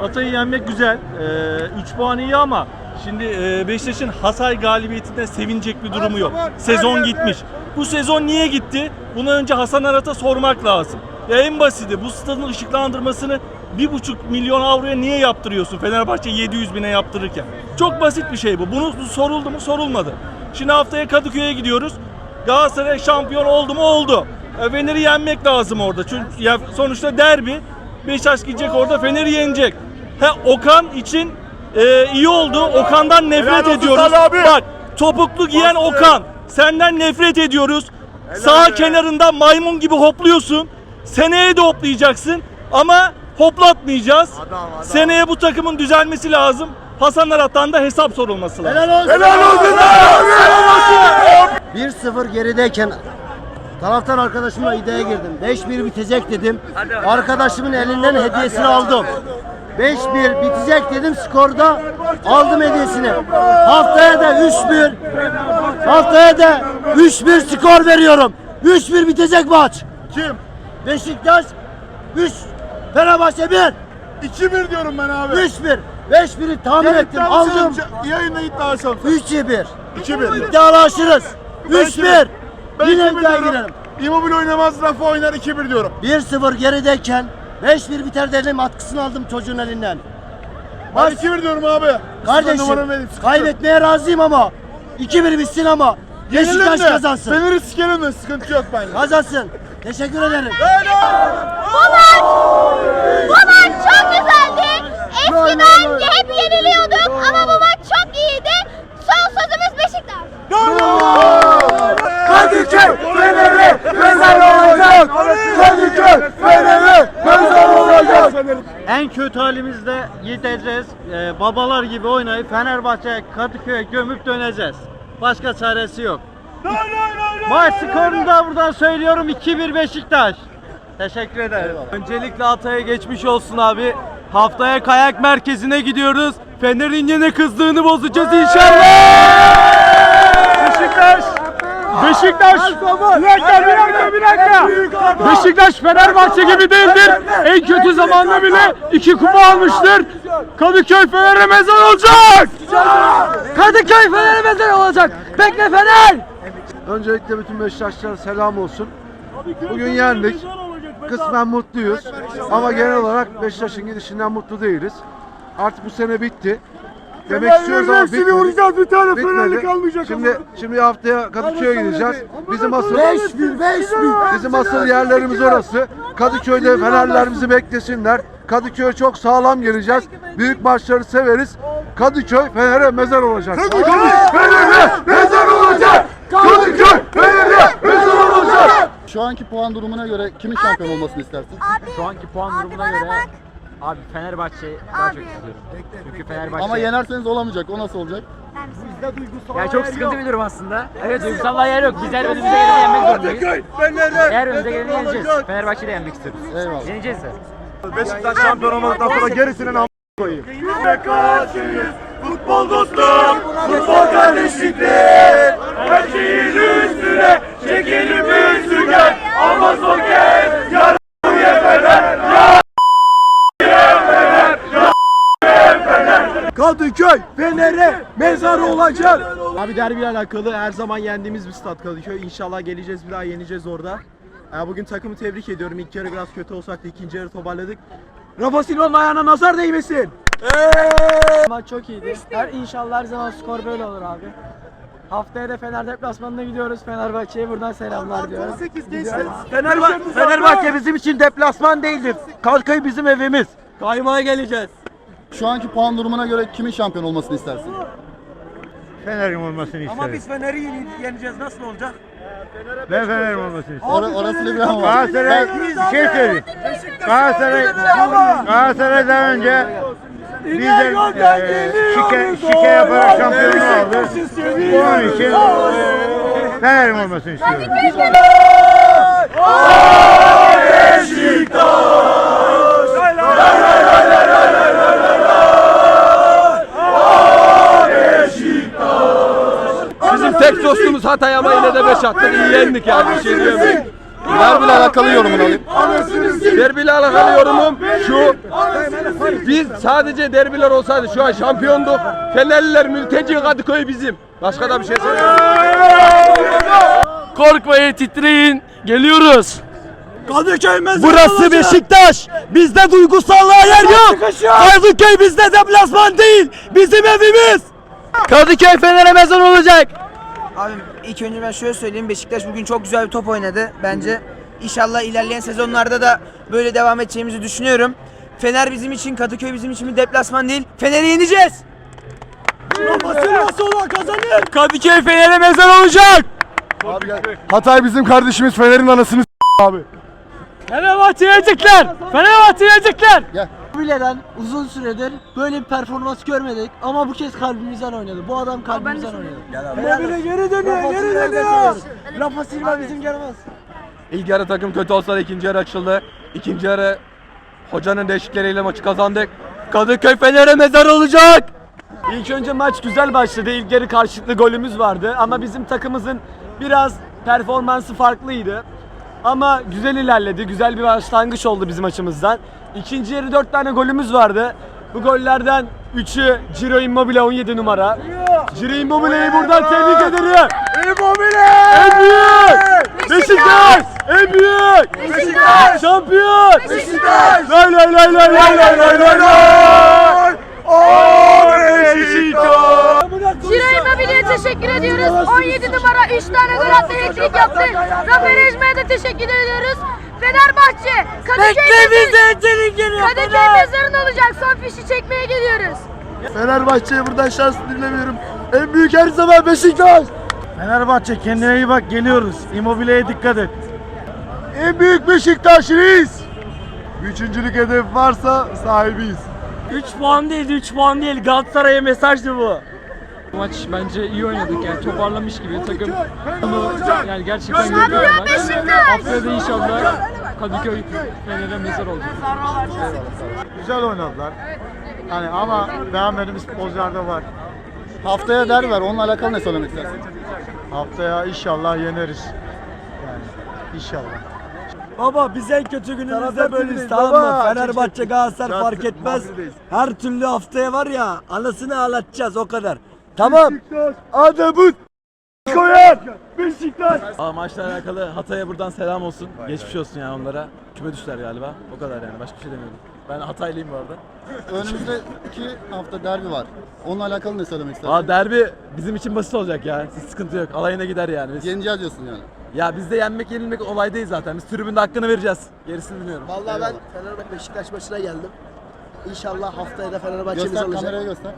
Hatay'ı yenmek güzel. 3 puan iyi ama şimdi e, Beşiktaş'ın Hatay galibiyetinden sevinecek bir durumu yok. Sezon gitmiş. Bu sezon niye gitti? Bunu önce Hasan Arat'a sormak lazım. Ya en basiti bu stadın ışıklandırmasını 1,5 milyon avroya niye yaptırıyorsun Fenerbahçe 700 bine yaptırırken? Çok basit bir şey bu. Bunu bu soruldu mu? Sorulmadı. Şimdi haftaya Kadıköy'e gidiyoruz. Galatasaray şampiyon oldu mu? Oldu. E, Fener'i yenmek lazım orada. Çünkü ya sonuçta derbi. Beşiktaş gidecek orada Fener'i yenecek. Ha Okan için e, iyi oldu. Okan'dan nefret Helal olsun ediyoruz. Salih abi. Bak topuklu giyen Okan. Senden nefret ediyoruz. Sağ be. kenarında maymun gibi hopluyorsun. Seneye de hoplayacaksın ama hoplatmayacağız. Adam, adam. Seneye bu takımın düzelmesi lazım. Hasan Arat'tan da hesap sorulması lazım. Helal olsun abi. 1-0 gerideyken taraftar arkadaşımla iddiaya girdim. 5-1 bitecek dedim. Arkadaşımın elinden hediyesini aldım. 5-1 bitecek dedim skorda aldım hediyesini. Haftaya da 3-1 haftaya da 3-1 skor veriyorum. 3-1 bitecek maç. Kim? Beşiktaş 3 Fenerbahçe 1 2-1 diyorum ben abi. 3-1 5-1'i tahmin ettim aldım. Yayında iddialaşalım. 3-1 2-1. İddialaşırız. 3-1 Ben Yine 2-1 iddia girelim. Immobile oynamaz, Rafa oynar 2-1 diyorum. 1-0 gerideyken 5-1 biter dedim atkısını aldım çocuğun elinden. Ben Maç 2-1 diyorum abi. kardeşim vereyim, kaybetmeye razıyım ama 2-1 bitsin ama Beşiktaş de, kazansın. Fener'i sikelim de sıkıntı yok bence. Kazansın. Teşekkür ederim. Bu maç, bu maç çok güzeldi. Eskiden hep yeniliyorduk ama bu maç çok iyiydi. Son sözümüz Beşiktaş. Kadıköy Fener'i mezar olacak. Kadıköy. En kötü halimizde gideceğiz. Ee, babalar gibi oynayıp Fenerbahçe Kadıköy'e gömüp döneceğiz. Başka çaresi yok. Maç skorunu da buradan söylüyorum 2-1 Beşiktaş. Teşekkür ederim. Öncelikle Hatay'a geçmiş olsun abi. Haftaya kayak merkezine gidiyoruz. Fener'in yine kızlığını bozacağız inşallah. Beşiktaş. Beşiktaş. Bir dakika, bir dakika. Beşiktaş Fenerbahçe gibi değildir. En kötü zamanda bile iki kupa almıştır. Kadıköy Fener'e mezar olacak. Kadıköy Fener'e mezar olacak. Bekle Fener. Öncelikle bütün Beşiktaşlara selam olsun. Bugün yendik. Kısmen mutluyuz. Ama genel olarak Beşiktaş'ın gidişinden mutlu değiliz. Artık bu sene bitti. Demek istiyoruz ama hepsini bitmedi. vuracağız bir tane Bitmedi. Fenerli kalmayacak Şimdi şimdi haftaya Kadıköy'e gideceğiz. Bizim asıl 5-1 5-1 bizim asıl yerlerimiz orası. Kadıköy'de Fenerlerimizi beklesinler. Kadıköy'e çok sağlam geleceğiz. Büyük maçları severiz. Kadıköy Fener'e mezar olacak. Kadıköy Fener'e mezar olacak. Kadıköy Fener'e mezar olacak. Şu anki puan durumuna göre kimin şampiyon olmasını istersin? Abi, Şu anki puan abi durumuna bana göre bak. Abi Fenerbahçe daha Abi. çok istiyorum. Çünkü Fenerbahçe Ama yenerseniz olamayacak. O nasıl olacak? Ya çok sıkıntı bir durum aslında. Evet duygusal yer yok. Biz her önümüze geleni yenmek zorundayız. Eğer önümüze geleni yeneceğiz. Fenerbahçe'yi de yenmek istiyoruz. Eyvallah. Yeneceğiz de. Beşiktaş şampiyon olmadıktan sonra gerisinin am koyayım. Futbol dostluk, futbol kardeşliktir. Her şeyin üstüne çekelim üstüne. Ama son kez yarın Kadıköy Fener'e mezar olacak. Abi derbiyle alakalı her zaman yendiğimiz bir stat Kadıköy. İnşallah geleceğiz bir daha yeneceğiz orada. Ya bugün takımı tebrik ediyorum. İlk yarı biraz kötü olsak da ikinci yarı toparladık. Rafa Silva'nın ayağına nazar değmesin. Maç çok iyiydi. Her inşallah her zaman skor böyle olur abi. Haftaya da Fener deplasmanına gidiyoruz. Fenerbahçe'ye buradan selamlar diyoruz. Fenerbahçe, Fenerbahçe bizim için deplasman değildir. Kadıköy bizim evimiz. Kaymaya geleceğiz. Şu anki puan durumuna göre kimin şampiyon olmasını istersin? Fener'in olmasını isterim. Ama biz Fener'i yeneceğiz. Nasıl olacak? Ben Fener'in olmasını isterim. Or orasını bilen var. Galatasaray bir şey söyleyeyim. Galatasaray, Galatasaray daha önce bizden e, şike, şike yaparak şampiyonluğu aldı. Onun için e, Fener'in olmasını istiyorum. Bizim tek dostumuz Hatay ama yine de 5 attık. İyi yendik yani bir şey diyemiyorum. Derbiyle alakalı yorumunu alayım. Derbiyle alakalı yorumum şu. Biz sadece derbiler olsaydı şu an şampiyonduk. Fenerliler mülteci Kadıköy bizim. Başka da bir şey Korkmayın titreyin. Geliyoruz. Kadıköy Burası Beşiktaş. Bizde duygusallığa yer yok. Kadıköy bizde deplasman değil. Bizim evimiz. Kadıköy Fener'e mezar olacak. Abim ilk önce ben şöyle söyleyeyim. Beşiktaş bugün çok güzel bir top oynadı bence. İnşallah ilerleyen sezonlarda da böyle devam edeceğimizi düşünüyorum. Fener bizim için, Kadıköy bizim için bir deplasman değil. Fener'i yeneceğiz. Kadıköy Fener'e mezar olacak. Hatay bizim kardeşimiz Fener'in anasını s- abi. Fenerbahçe yenecekler. Fenerbahçe yenecekler. Bile'den uzun süredir böyle bir performans görmedik ama bu kez kalbimizden oynadı. Bu adam kalbimizden oynadı. Mobile geri dönüyor, geri dönüyor. Rafa Silva bizim gelmez. İlk yarı takım kötü olsa da ikinci yarı açıldı. İkinci yarı hocanın değişiklikleriyle maçı kazandık. Kadıköy Fener'e mezar olacak. İlk önce maç güzel başladı. İlk yarı karşılıklı golümüz vardı ama bizim takımımızın biraz performansı farklıydı. Ama güzel ilerledi. Güzel bir başlangıç oldu bizim açımızdan. İkinci yarı 4 tane golümüz vardı. Bu gollerden 3'ü Ciro Immobile 17 numara. Ciro Immobile'yi buradan tebrik ederim. Immobile! En büyük! Beşiktaş! En büyük! Beşiktaş! Şampiyon! Beşiktaş! Lay lay lay lay lay lay lay lay lay! Beşiktaş! Ciro Immobile'ye teşekkür ediyoruz. 17 numara 3 tane gol attı, hat-trick yaptı. Rafael Ejmer'e de teşekkür ediyoruz. Fenerbahçe, Kadıköy. Kadıköy mezarın olacak. Son fişi çekmeye geliyoruz. Fenerbahçe'ye buradan şans dilemiyorum. En büyük her zaman Beşiktaş. Fenerbahçe kendine iyi bak geliyoruz. Immobile'ye dikkat et. En büyük Beşiktaş reis. Üçüncülük hedef varsa sahibiyiz. 3 puan değil, 3 puan değil. Galatasaray'a mesajdı bu. Maç bence iyi oynadık yani toparlamış gibi takım yani gerçekten görüyor maç. Haftaya da inşallah Kadıköy Fener'e mezar olacak. Güzel oynadılar. Hani ama beğenmediğimiz futbolcular var. Haftaya derbi var. Onunla alakalı ne söylemek istersin? Haftaya inşallah yeneriz. Yani inşallah. Baba biz en kötü günümüzde böyleyiz tamam mı? Fenerbahçe Galatasaray fark etmez. Her türlü haftaya var ya anasını ağlatacağız o kadar. Tamam. Adamın koyar. Beşiktaş. Aa, maçla alakalı Hatay'a buradan selam olsun. Geçmiş olsun yani onlara. Küme düştüler galiba. O kadar yani. Başka bir şey demiyorum. Ben Hataylıyım bu arada. Önümüzdeki hafta derbi var. Onunla alakalı ne söylemek istersin? Aa derbi bizim için basit olacak ya. Hiç sıkıntı yok. Alayına gider yani. Biz, Yeneceğiz diyorsun yani. ya bizde yenmek yenilmek olay değil zaten. Biz tribünde hakkını vereceğiz. Gerisini bilmiyorum. Vallahi ben Fenerbahçe Beşiktaş maçına geldim. İnşallah haftaya da Fenerbahçe'miz Göster alacak. kameraya göster.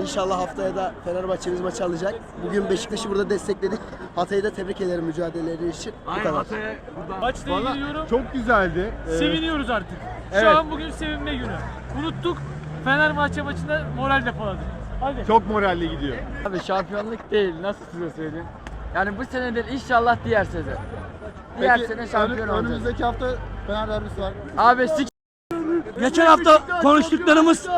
İnşallah haftaya da Fenerbahçe'miz maçı alacak. Bugün Beşiktaş'ı burada destekledik. Hatay'ı da tebrik ederim mücadeleleri için. Bu kadar. Maçla ilgili yorum Çok güzeldi. seviniyoruz artık. Şu evet. an bugün sevinme günü. Unuttuk Fenerbahçe maçında moral depoladık. Hadi. Çok moralli gidiyor. Abi şampiyonluk değil nasıl size söyleyeyim. Yani bu sene değil inşallah diğer sene. Diğer Peki, sene şampiyon olacağız. önümüzdeki hafta Fener derbisi var. Abi sik Geçen hafta konuştuklarımız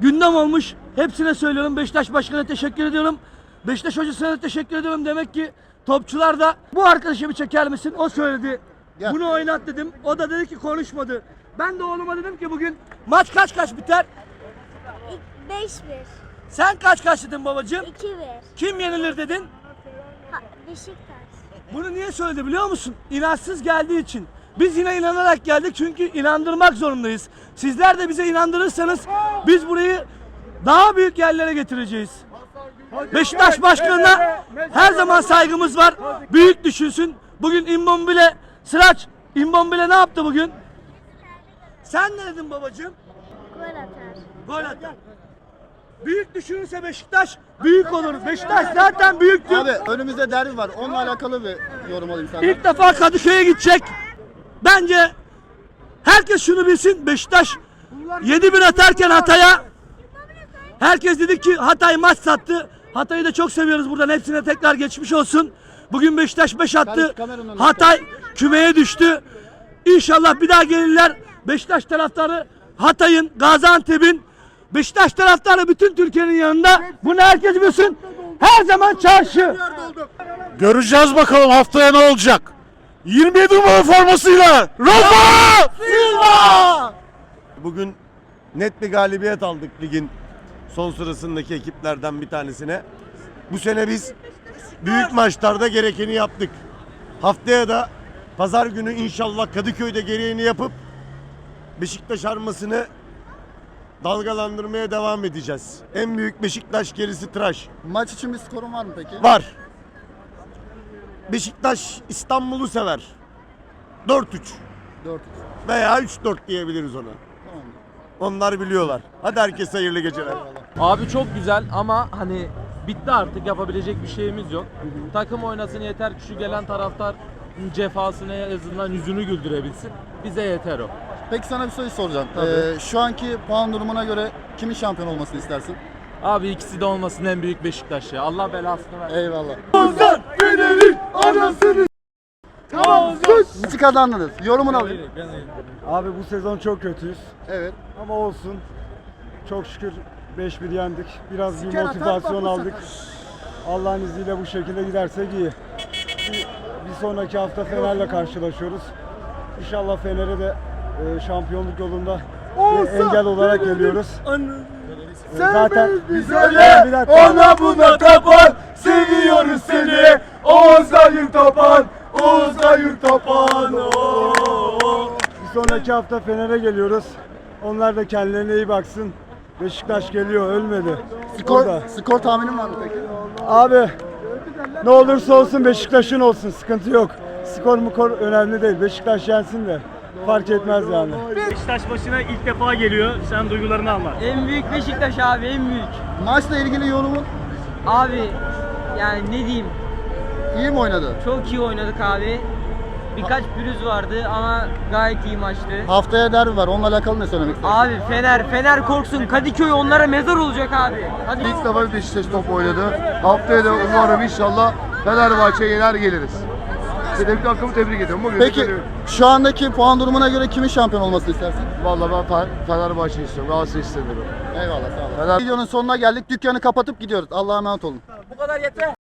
gündem olmuş. Hepsine söylüyorum. Beşiktaş Başkanı'na teşekkür ediyorum. Beşiktaş Hocası'na da teşekkür ediyorum. Demek ki topçular da bu arkadaşı bir çeker misin? O söyledi. Gel. Bunu oynat dedim. O da dedi ki konuşmadı. Ben de oğluma dedim ki bugün maç kaç kaç biter? 5-1, Sen kaç kaç dedin babacığım? 2-1. Kim yenilir dedin? Beşiktaş. Bunu niye söyledi biliyor musun? İnançsız geldiği için. Biz yine inanarak geldik çünkü inandırmak zorundayız. Sizler de bize inandırırsanız biz burayı daha büyük yerlere getireceğiz. Beşiktaş başkanına her zaman saygımız var. Büyük düşünsün. Bugün İmmombile, Sıraç, İmmombile ne yaptı bugün? Sen ne dedin babacığım? Gol atar. Gol atar. Büyük düşünürse Beşiktaş büyük olur. Beşiktaş zaten büyüktü. Abi önümüzde derbi var. Onunla alakalı bir yorum alayım senden. İlk defa Kadıköy'e gidecek. Bence herkes şunu bilsin. Beşiktaş 7-1 atarken Hatay'a herkes dedi ki Hatay maç sattı. Hatay'ı da çok seviyoruz buradan. Hepsine tekrar geçmiş olsun. Bugün Beşiktaş 5 attı. Hatay kümeye düştü. İnşallah bir daha gelirler. Beşiktaş taraftarı Hatay'ın, Gaziantep'in, Beşiktaş taraftarı bütün Türkiye'nin yanında. Bunu herkes bilsin. Her zaman çarşı. Göreceğiz bakalım haftaya ne olacak. 27 numara formasıyla Rafa Silva. Bugün net bir galibiyet aldık ligin son sırasındaki ekiplerden bir tanesine. Bu sene biz büyük maçlarda gerekeni yaptık. Haftaya da pazar günü inşallah Kadıköy'de gereğini yapıp Beşiktaş armasını dalgalandırmaya devam edeceğiz. En büyük Beşiktaş gerisi tıraş. Maç için bir skorun var mı peki? Var. Beşiktaş İstanbul'u sever. 4-3 4 veya 3-4 diyebiliriz ona. Tamamdır. Onlar biliyorlar. Hadi herkese hayırlı geceler. Abi çok güzel ama hani bitti artık yapabilecek bir şeyimiz yok. Takım oynasın yeter ki şu gelen taraftar cefasını en azından yüzünü güldürebilsin. Bize yeter o. Peki sana bir soru soracağım. Tabii. Ee, şu anki puan durumuna göre kimin şampiyon olmasını istersin? Abi ikisi de olmasın en büyük Beşiktaş ya. Allah belasını versin. Eyvallah. Siz kazandınız. Yorumunu alayım. Abi bu sezon çok kötüyüz. Evet. Ama olsun. Çok şükür 5-1 yendik. Biraz bir motivasyon aldık. Allah'ın izniyle bu şekilde gidersek iyi. Bir, bir sonraki hafta Fener'le karşılaşıyoruz. İnşallah Fener'e de e, şampiyonluk yolunda bir engel olarak geliyoruz. E, Zaten biz bir dakika. Ona buna tapan seviyoruz seni. Oğuz Ayır tapan. Oğuz Ayır tapan. Bir sonraki hafta Fener'e geliyoruz. Onlar da kendilerine iyi baksın. Beşiktaş geliyor, ölmedi. Skor, Burada. skor tahminin var mı peki? Abi ne olursa olsun Beşiktaş'ın olsun sıkıntı yok. Skor mukor önemli değil. Beşiktaş yensin de fark etmez yani. Beşiktaş başına ilk defa geliyor. Sen duygularını anlat. En büyük Beşiktaş abi en büyük. Maçla ilgili yorumun Abi yani ne diyeyim iyi mi oynadı? çok iyi oynadık abi. Birkaç pürüz vardı ama gayet iyi maçtı. Haftaya derbi var. Onunla alakalı ne söylemek istersin? Abi Fener, Fener korksun. Kadıköy onlara mezar olacak abi. Hadi. İlk defa Beşiktaş top oynadı. Haftaya da umarım inşallah Fenerbahçe'ye yener geliriz. Tebrik hakkımı tebrik ediyorum. Bugün Peki şu andaki puan durumuna göre kimin şampiyon olmasını istersin? Vallahi ben Fe- Fenerbahçe istiyorum. Galatasaray istemiyorum. Eyvallah sağ olun. Videonun sonuna geldik. Dükkanı kapatıp gidiyoruz. Allah'a emanet olun. Bu kadar yeter.